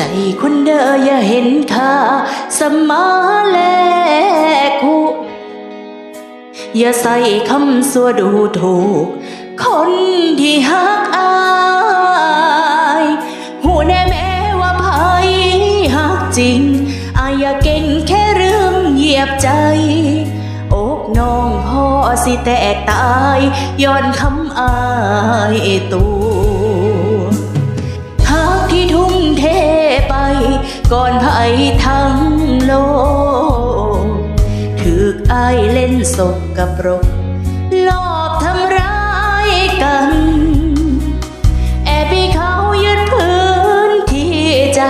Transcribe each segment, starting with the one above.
ใจคนเด้ออย่าเห็นค่าสมาแลคุอย่าใส่คำสัวดูถูก คนที่ฮักอายหูแน่แม้ว่าภัยฮักจริงอายอย่าเก่งแค่เรื่องเหยียบใจอกน้องพ่อสิแตกตายย้อนคำอายตัว ก่อนภัยทั้งโลกถือกอายเล่นศกกับรกลอบทำร้ายกัน แอบไปเขายึดพื้นที่ใจ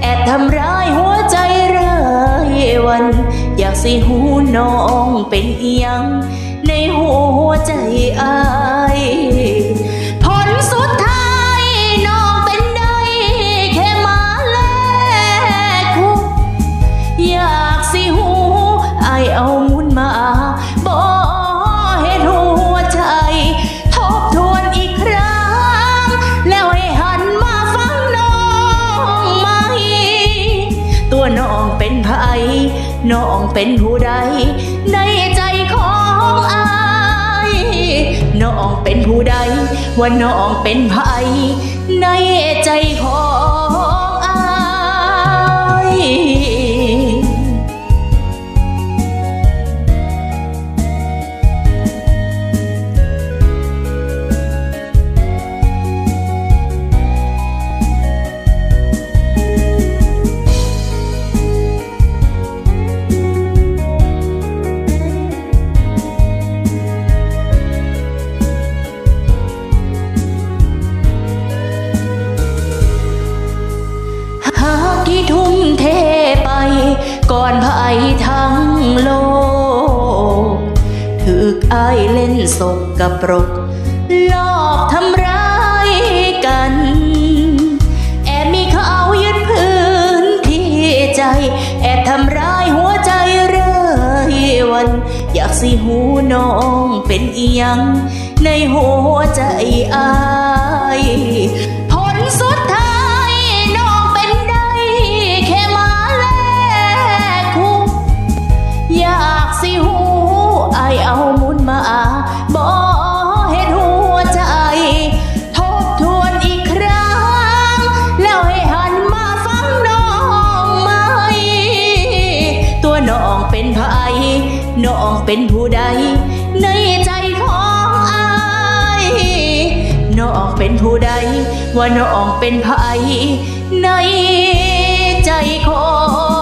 แอบทำร้ายหัวใจรายวัน อยากสิหูน้องเป็นเอียง ในหัวใจอาย เป็นผู้ใด ในใจของอายน้องเป็นผู้ใด ว่าน้องเป็นไผในใจของายเล่นศกกระปรก ลอบทำร้ายกัน แอบมีเขายึดพื้นที่ใจ แอบทำร้ายหัวใจเรื่อยวัน อยากสิหูน้องเป็นอียัง ในหัวใจอาย น้องเป็นผู้ใด ในใจของอายน้องเป็นผู้ใด ว่าน้องเป็นไผในใจของ